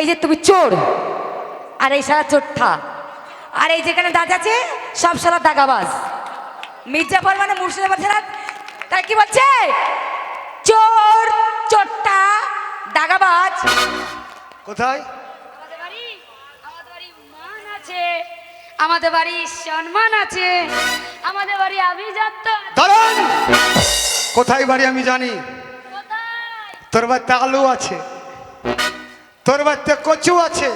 এই যে তুমি চোর আর এই সারা চোরঠা আর এই যেখানে দাগ আছে সব সারা দাগাবাজ। মির্জাফর মানে মুর্শিদাবাদ ছাড়া তারা কি বলছে? চোর চোরটা দাগাবাজ। কোথায়? আমাদের বাড়ি আমাদের বাড়ি মান আছে আমাদের বাড়ি সম্মান আছে আমাদের বাড়ি আভিজাত্য। দাঁড়ান কোথায় বাড়ি আমি জানি? তোর বাড়িতে আলু আছে। তোর বাড়িতে কচু আছে?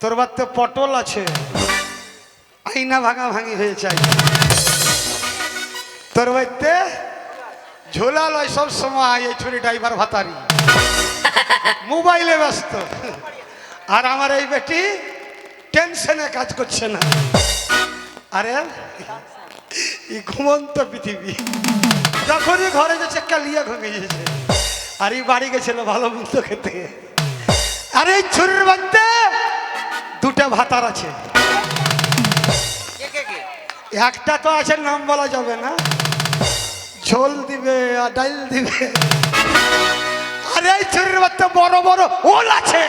তোর বাড়িতে পটল আছে? আইনা ভাঙা ভাঙি হয়ে চাই তোর বাড়িতে ঝোলা লয় সব সময়, এই ছুরি ড্রাইভার ভাতারি। মোবাইলে ব্যস্ত। আর আমার এই বেটি টেনশনে কাজ করছে না। আরে, এই ঘুমন্ত পৃথিবী। যখনই ঘরে যাচ্ছে কালিয়া ঘুমিয়ে আর এই বাড়ি গেছিল ভালো মন্দ খেতে। আর এই ছুরির বাড়িতে দুটা ভাতার আছে। একটা তো আছে নাম বলা যাবে না। ঝোল দিবে আর ডাইল দিবে। আর এই ছুরির বাড়িতে বড় বড় ওল আছে।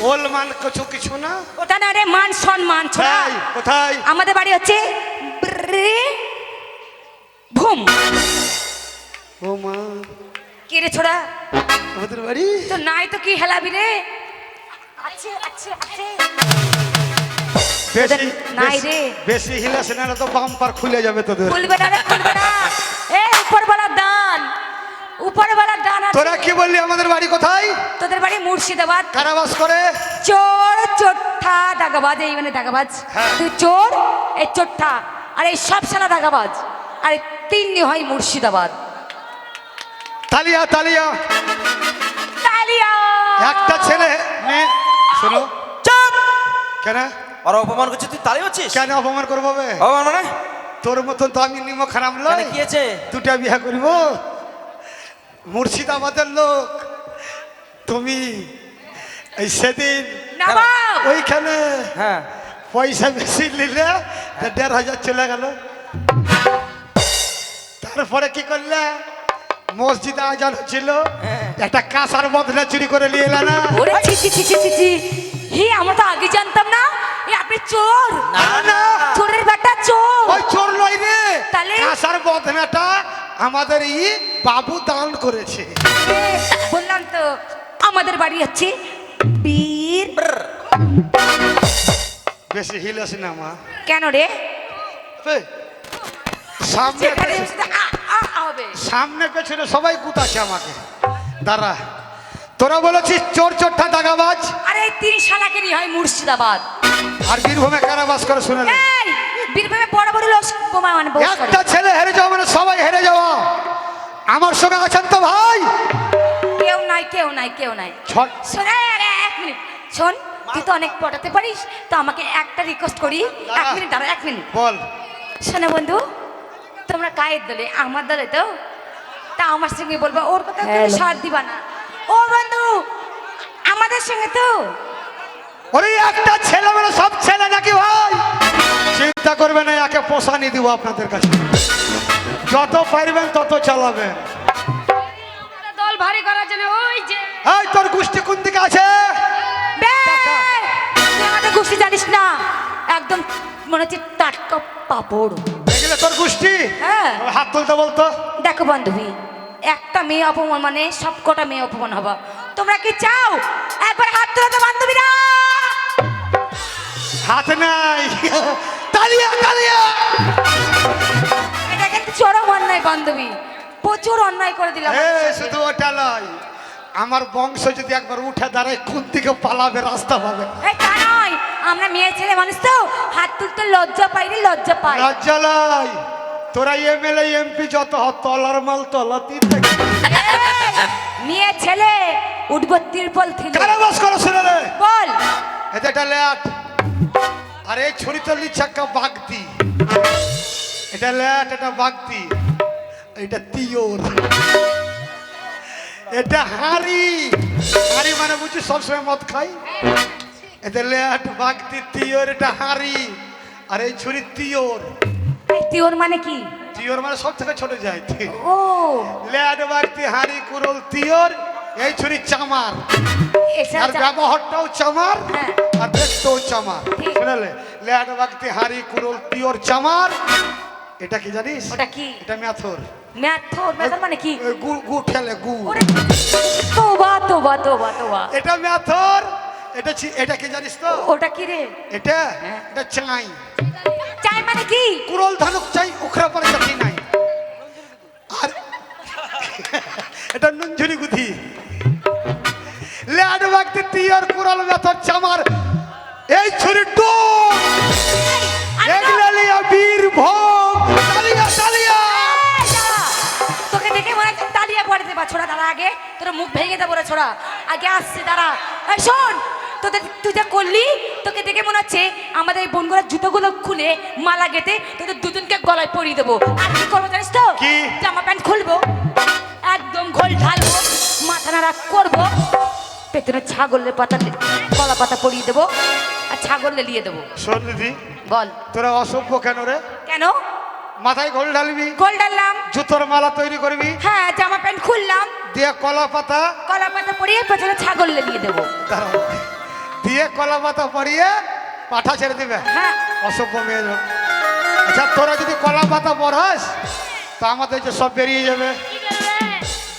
ওল মান কিছু কিছু না। ওটা না রে? মান সম্মান ছোড়া। কোথায় কোথায়? আমাদের বাড়ি হচ্ছে ব্রে- ভুম। ও মা কে রে ছোড়া? আমাদের বাড়ি? তো নাই তো কি হেলাবি রে? আছে আছে আছে। বেশি নাই রে। বেশি হিলাস না তো বাম্পার খুলে যাবে তোদের। খুলবে না রে খুলবে না। এ উপরওয়ালার দান। উপরওয়ালার দান তোরা কি বললি আমাদের বাড়ি কোথায়? তোদের বাড়ি মুর্শিদাবাদ। কারাবাস করে? চোর চোট্টা দাগাবাজ এই মানে দাগাবাজ। হ্যাঁ। তুই চোর এই চোট্টা আর এই সব সালা দাগাবাজ। আর তিনটি হয় মুর্শিদাবাদ। তালিয়া তালিয়া। তালিয়া। একটা ছেলে মেয়ে শোনো। চুপ। কেন? আর অপমান করছিস তুই তালি হচ্ছিস কেন অপমান করব বে? অপমান মানে? তোর মতন তো আমি নিমক খারাপ কেন লয় কি আছে দুটা বিয়া করিব। মুর্শিদাবাদের লোক তুমি এই সেদিন ওইখানে হ্যাঁ। পয়সা বেশি নিলে দেড় হাজার চলে গেল। তারপরে কি করলে? মসজিদে আজান হচ্ছিল। হ্যাঁ। একটা কাঁসার বদলে চুরি করে নিয়ে এলে না? ওরে ছি ছি ছি ছি ছি ছি। হি আমরা তো আগে জানতাম না। এ আপনি চোর। না না। চোরের বেটা চোর। ওই চোর নয় রে। তাহলে? কাঁসার বদনাটা আমাদের ই বাবু দান করেছে। বললাম তো আমাদের বাড়ি হচ্ছে বীর। বেশি হিলেস না মা। কেন রে? এই, সামনে হবে। সামনে পেছনে সবাই গুতাছে আমাকে। দাঁড়া। তোরা বলেছিস চোর চোরটা দাগাবাজ। আরে এই তিন শালাকে নিয়ে হয় মুর্শিদাবাদ। আর বীরভূমে কারাবাস করে শুনে নে। বীরভূমে বড় বড় লোক বোমা মানে একটা ছেলে হেরে যাওয়া মানে সবাই হেরে যাওয়া। আমার সঙ্গে আছেন তো ভাই? কেউ নাই কেউ নাই কেউ নাই। শোন এক মিনিট। শোন তুই তো অনেক পটাতে পারিস তো আমাকে একটা রিকোয়েস্ট করি। এক। মিনিট দাঁড়া এক মিনিট। বল। শোনো বন্ধু তোমরা কায়ের দলে আমার দলে তো? তা আমার সঙ্গে বলব ওর কথা তুমি সাথ দিবা না। ও বন্ধু আমাদের সঙ্গে তো? ওরে একটা ছেলে মানে সব ছেলে নাকি ভাই? চিন্তা করবে না একে পোষানি দিব আপনাদের কাছে। যত পারবেন তত চালাবেন। দল ভারী করার জন্য ওই যে এই তোর গোষ্ঠী কোন দিকে আছে? আমাদের গোষ্ঠী জানিস না একদম মনে হচ্ছে টাটকা পাপড়। তোর গোষ্ঠী? হ্যাঁ। হাত তুলতে বলতো? দেখো বান্ধবী একটা মেয়ে অপমান মানে সব কটা মেয়ে অপমান হবা। তোমরা কি চাও? একবার হাত তোলো তো বান্ধবীরা! হাত নাই। তালিয়া তালিয়া! এটা কিন্তু চরম অন্যায় বান্ধবী। প্রচুর অন্যায় করে দিলাম। শুধু ওটা নয়। আমার বংশ যদি একবার উঠে দাঁড়ায় কোন দিকে পালাবে রাস্তা পাবে? এই তা নয় আমরা মেয়ে ছেলে মানুষ তো হাত তুলতে লজ্জা পাই রে লজ্জা পাই। লজ্জালাই তোরা এমএলএ এমপি যত হ তলার মাল তলাতেই থাকে। মেয়ে ছেলে উঠবো তিরপল থেকে। কারাবাস করো শুনে রে বল। এতে এটা ল্যাট। আর এই ছড়ি তল্লি চাক্কা বাগদি। এটা ল্যাট এটা বাগদি। এটা তিওর এটা হাড়ি। হাড়ি মানে বুঝছি সবসময় মদ খাই? এটা ল্যাট বাগদি তিওর এটা হাড়ি। আর এই ছুরি তিওর তিওর মানে কি? তিওর মানে সব থেকে ছোট যায় ও। ল্যাট বাগদি হাড়ি কুরল তিওর এই ছুরি চামার। আর ব্যবহারটাও চামার হ্যাঁ। আর দেখতেও চামার। শুনলে? ল্যাড বাগতে হাড়ি কুড়োল পিওর চামার। এটা কি জানিস? ওটা কি? এটা ম্যাথর। ম্যাথর ম্যাথর মানে কি? ওই গু গু ঠেলে গু। ওরে তোবা তোবা তোবা তোবা। এটা ম্যাথর। এটা এটা কি জানিস তো? ওটা কি রে? এটা হ্যাঁ। এটা চাই। চাই মানে কি? কুড়োল ধানুক চাই উখরা পরে চাটি নাই। আর এটা নুনঝুরি গুধি। ল্যাড বাগতে পিওর কুড়াল ম্যাথর চামার। এই ছুরি ডোক তালিয়া তালিয়া। তোকে দেখে মনে হচ্ছে তালিয়া পড়ে দেবা ছোড়া। দাঁড়া আগে তোর মুখ ভেঙে দেবো রে ছোড়া। আগে আসছে দাঁড়া। এই শোন তোদের তুই যা করলি তোকে দেখে মনে হচ্ছে আমাদের এই বোনগুলোর জুতোগুলো খুলে মালা গেতে তোদের দুজনকে গলায় পরিয়ে দেবো। আর কি করব জানিস তো? জামা প্যান্ট খুলবো একদম ঘোল ঢালবো মাথা নাড়া করব ছাগলের পাতা কলা পাতা পরিয়ে দেবো। ছাগল লেলিয়ে দেবো। শোন দিদি বল। তোরা অসভ্য কেন রে? কেন? মাথায় গোল ঢালবি? গোল ঢাললাম। জুতোর মালা তৈরি করবি? হ্যাঁ জামা প্যান্ট খুললাম। দিয়ে কলা পাতা? কলা পাতা পরিয়ে পেছনে ছাগল লেলিয়ে দেবো। দিয়ে কলা পাতা পরিয়ে পাঠা ছেড়ে দিবে? হ্যাঁ। অসভ্য মেয়ে। আচ্ছা তোরা যদি কলা পাতা পড়াস তা আমাদের যে সব বেরিয়ে যাবে।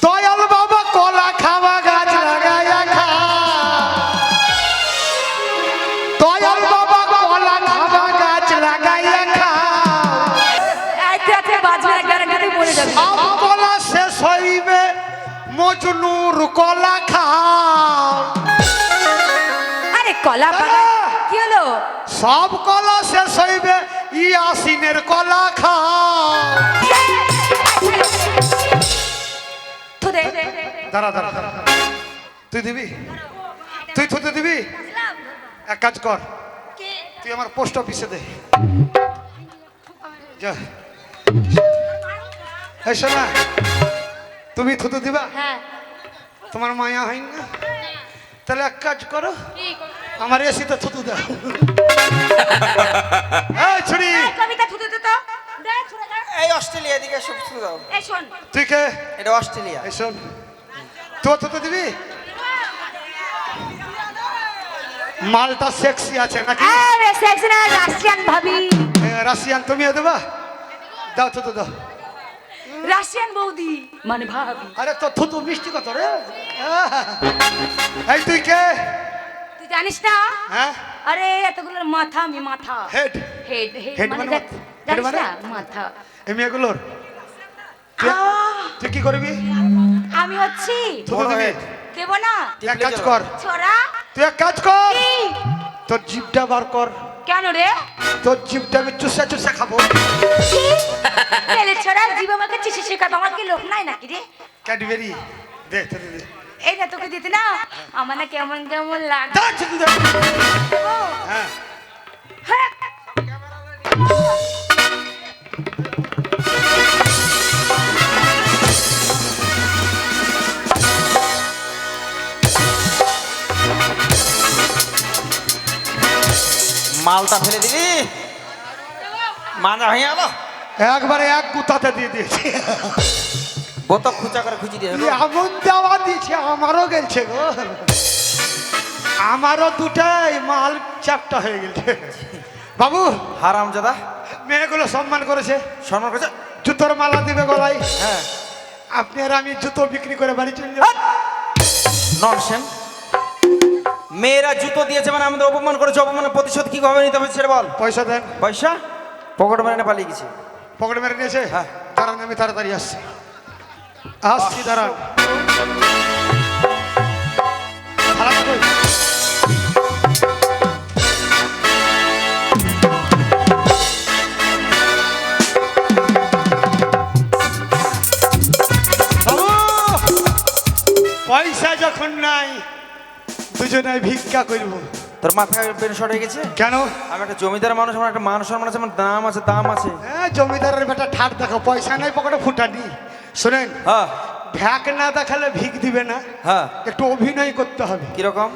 দয়াল বাবা কলা খাওয়া বাজবে না গ্যারান্টি মরে যাবে। সব কলা শেষ হইবে মজনুর কলা খাও। আরে কলা বাগান কি হলো? সব কলা শেষ হইবে ইয়াসিনের কলা খাও। তো দে। দাঁড়া দাঁড়া দাঁড়া। তুই দিবি? তুই থুতে দিবি? এক কাজ কর। তুই আমার পোস্ট অফিসে দে। যা। এই শোনা তুমি থুতু দিবা? হ্যাঁ। তোমার মায়া হয় না? তাহলে এক কাজ করো কি করবে? আমার এসিতে থুতু দাও। এই ছুরি। কবিতা থুতে দে তো। দে এই অস্ট্রেলিয়া দিকে সব শুরু দাও। এই শোন। তুই কে? এটা অস্ট্রেলিয়া। এই শোন। তো থুতু দিবি? মালটা সেক্সি আছে নাকি? আরে সেক্সি না রাশিয়ান ভাবি। রাশিয়ান তুমিও দেবা? দাও থুতু দাও। রাশিয়ান বৌদি। মানে ভাবি। আরে তো থুতু মিষ্টি কত রে? এই তুই কে? তুই জানিস না? হ্যাঁ। আরে এতগুলোর মাথা আমি মাথা। হেড হেড হেড মানে মানে জানিস মানে? না মাথা। এই মেয়েগুলোর? তুই- কি করবি? আমি হচ্ছি থুতু দিবি। দেব না? এক কাজ কর। ছোড়া। তুই এক কাজ কর। তোর জিভটা বার কর। কেন রে? তোর আমি চুষা চুষা খাব? পেলে ছোড়া জীব আমাকে চিঠি শেখাবো আমার কি লোক নাই নাকি রে? ক্যাডবেরি দে তো দে এই না তোকে দিতে না। আমার না কেমন কেমন লাগে। দে হ্যাঁ। মালটা ফেলে দিবি? মাজা হয়ে গেল একবারে এক গুতাতে দিয়ে দিয়েছি। বোতক খুচা করে খুঁজি দিয়ে এই এমন দেওয়া দিয়েছে আমারও গেছে গো। আমারও দুটাই মাল চাপটা হয়ে গেছে বাবু হারাম জাদা। মেয়েগুলো সম্মান করেছে। সম্মান করেছে? জুতোর মালা দিবে গলায়। হ্যাঁ। আপনি আর আমি জুতো বিক্রি করে বাড়ি চলে যাব। ননসেন। মেয়েরা জুতো দিয়েছে মানে আমাদের অপমান করেছে অপমানের প্রতিশোধ কি হবে নিতে হবে সেটা বল। পয়সা দেন। পয়সা? পকেট মেরে নিয়ে পালিয়ে গেছে। পকেট মেরে নিয়েছে হ্যাঁ। দাঁড়ান আমি তাড়াতাড়ি আসছি। আসছি দাঁড়ান। খারাপ দুজনে ভিক্ষা করব। তোর মাথায় পেন শর্ট হয়ে গেছে? কেন? আমি একটা জমিদার মানুষ আমার একটা মান সম্মান আছে আমার দাম আছে দাম আছে। হ্যাঁ জমিদারের বেটা ঠাট দেখো পয়সা নাই পকেটে ফুটানি। শোনেন হ্যাঁ। ভ্যাক না দেখালে ভিক দিবে না। হ্যাঁ। একটু অভিনয় করতে হবে। কীরকম?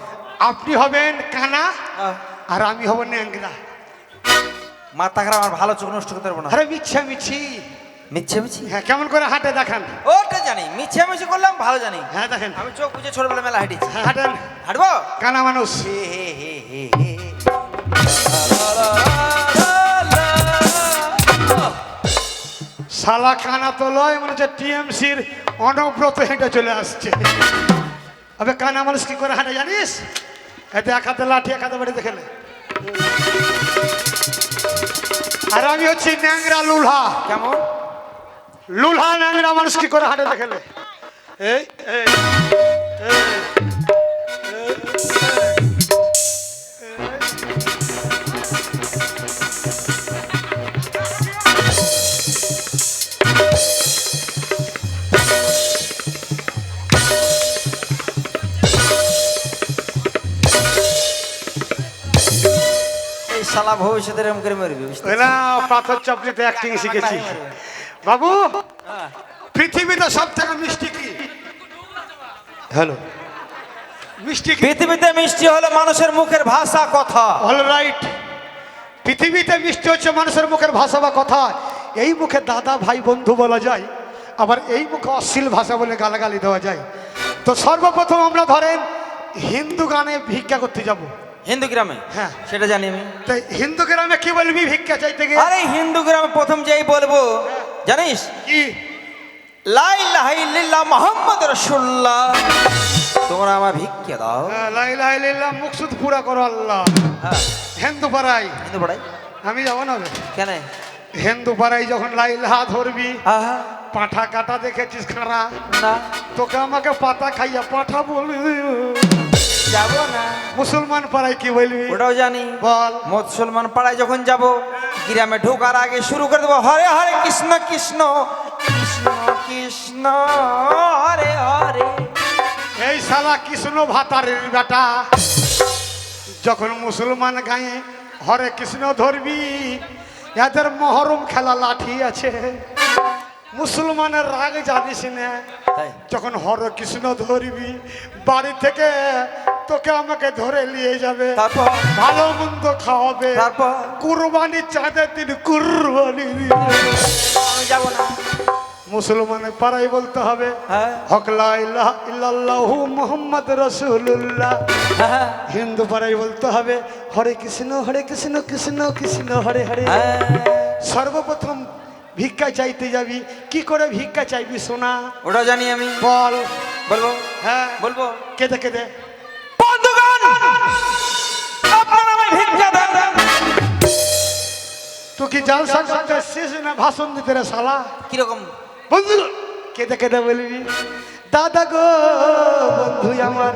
আপনি হবেন কানা হ্যাঁ। আর আমি হব ন্যাংরা। মাথা খারাপ আমার ভালো চোখ নষ্ট করতে পারব না। আরে মিছা মিছি। মিচ্ছামিছি হ্যাঁ কেমন করে হাঁটে দেখান। ওটা জানি মিছে মিছে করলাম ভালো জানি। হ্যাঁ দেখেন। আমি চোখ বুঝে ছোটবেলা মেলা হেঁটেছি হাঁটেন হাঁটবো? কানা মানুষ। হে হে হে হে হে। শালা কানা তো লয় মানে হচ্ছে টিএমসির অনব্রত হেঁটে চলে আসছে। আবে কানা মানুষ কি করে হাঁটে জানিস? এতে এক হাতে লাঠি এক হাতে বাড়ি দেখে নে। আর আমি হচ্ছি ন্যাংরা লুলহা। কেমন? লুলহা ন্যাংরা মানুষ কি করে হাঁটে দেখে নে। এই এই শালা ভবিষ্যতের এরম করে মরবি না পাথর চাপড়িতে অ্যাক্টিং শিখেছি। বাবু! পৃথিবীতে সব থেকে মিষ্টি কি? হ্যালো। মিষ্টি পৃথিবীতে মিষ্টি হলো মানুষের মুখের ভাষা কথা। অল রাইট পৃথিবীতে মিষ্টি হচ্ছে মানুষের মুখের ভাষা বা কথা। এই মুখে দাদা ভাই বন্ধু বলা যায়। আবার এই মুখে অশ্লীল ভাষা বলে গালাগালি দেওয়া যায়। তো সর্বপ্রথম আমরা ধরেন হিন্দু গানে ভিক্ষা করতে যাব। হিন্দু গ্রামে? হ্যাঁ। সেটা জানি আমি। তাই হিন্দু গ্রামে কি বলবি ভিক্ষা চাইতে গিয়ে? আরে হিন্দু গ্রামে প্রথম যেই বলব জানিস? কি? লাই লাই লিল্লা মোহাম্মদ রসুল্লাহ তোমরা আমার ভিক্ষে দাও। হ্যাঁ, লা ইলাহা ইল্লাল্লাহ মুকসুদ পুরা করো আল্লাহ। হ্যাঁ। হিন্দু পাড়াই হিন্দু পড়াই আমি যাব না কেন? হিন্দু পাড়াই যখন লাইলাহা ধরবি আহা পাঠা কাটা দেখেছিস খারা না। তোকে আমাকে পাতা খাইয়া পাঠা বলবি যাব না। মুসলমান পাড়ায় কি বলবি? ওটাও জানি। বল। মুসলমান পাড়ায় যখন যাব গ্রামে ঢোকার আগে শুরু করে দেবো হরে হরে কৃষ্ণ কৃষ্ণ কৃষ্ণ কৃষ্ণ হরে হরে। এই শালা কৃষ্ণ ভাতারের বেটা যখন মুসলমান গায়ে হরে কৃষ্ণ ধরবি এদের মহরম খেলা লাঠি আছে। মুসলমানের রাগ জানিস না যখন হর কৃষ্ণ ধরবি বাড়ি থেকে তোকে আমাকে ধরে নিয়ে যাবে। তারপর? ভালো মন্দ খাওয়াবে। তারপর? কুরবানি চাঁদের দিন কুরবানি যাব না। মুসলমানের পাড়াই বলতে হবে হকলা ইলাহা ইল্লাল্লাহু মুহাম্মদ হ্যাঁ হিন্দু পাড়াই বলতে হবে হরে কৃষ্ণ হরে কৃষ্ণ কৃষ্ণ কৃষ্ণ হরে হরে। হ্যাঁ। সর্বপ্রথম ভিক্ষা চাইতে যাবি কি করে ভিক্ষা চাইবি সোনা? ওটা জানি আমি। বল। বলব? হ্যাঁ। বলব? কেদে কেদে। তুই কি জালসা করতে শেষ না ভাষণ দিতে রে শালা? কীরকম? বন্ধু কেদে কেদে বলবি। দাদা গো বন্ধু আমার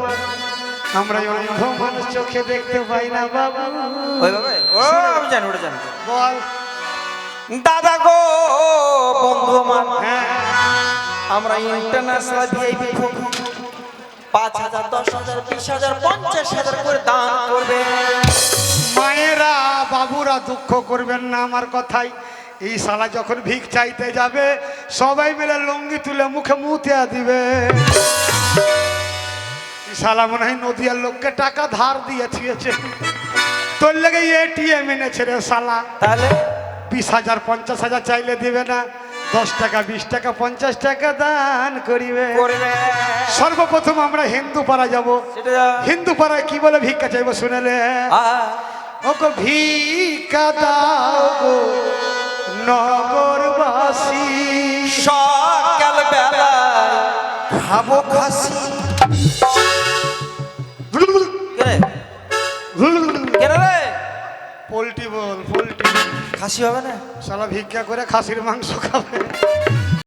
আমরা অন্ধ মানুষ চোখে দেখতে পাই না বাবু। ওই ও আমি জানি ওটা জানি। বল। দাদা গো বন্ধু আমার হ্যাঁ আমরা ইন্টারন্যাশনাল ভিআইপি পাঁচ হাজার দশ হাজার বিশ হাজার পঞ্চাশ হাজার করে দান করবে। মায়েরা বাবুরা দুঃখ করবেন না আমার কথাই। এই শালা যখন ভিক চাইতে যাবে সবাই মিলে লুঙ্গি তুলে মুখে মুতিয়া দিবে। এই শালা মনে হয় নদিয়ার লোককে টাকা ধার দিয়ে থিয়েছে তোর লেগে এটিএম এনেছে রে শালা। তাহলে? বিশ হাজার পঞ্চাশ হাজার চাইলে দিবে না। দশ টাকা বিশ টাকা পঞ্চাশ টাকা দান করিবে। করবে। সর্বপ্রথম আমরা হিন্দু পাড়া যাব। হিন্দু পাড়ায় কি বলে ভিক্ষা চাইব শুনেলে? ওগো ভিক্ষা দাও নগরবাসী। সকাল বেলায় খাব খাসি। খাসি হবে না? শালা ভিক্ষা করে খাসির মাংস খাবে।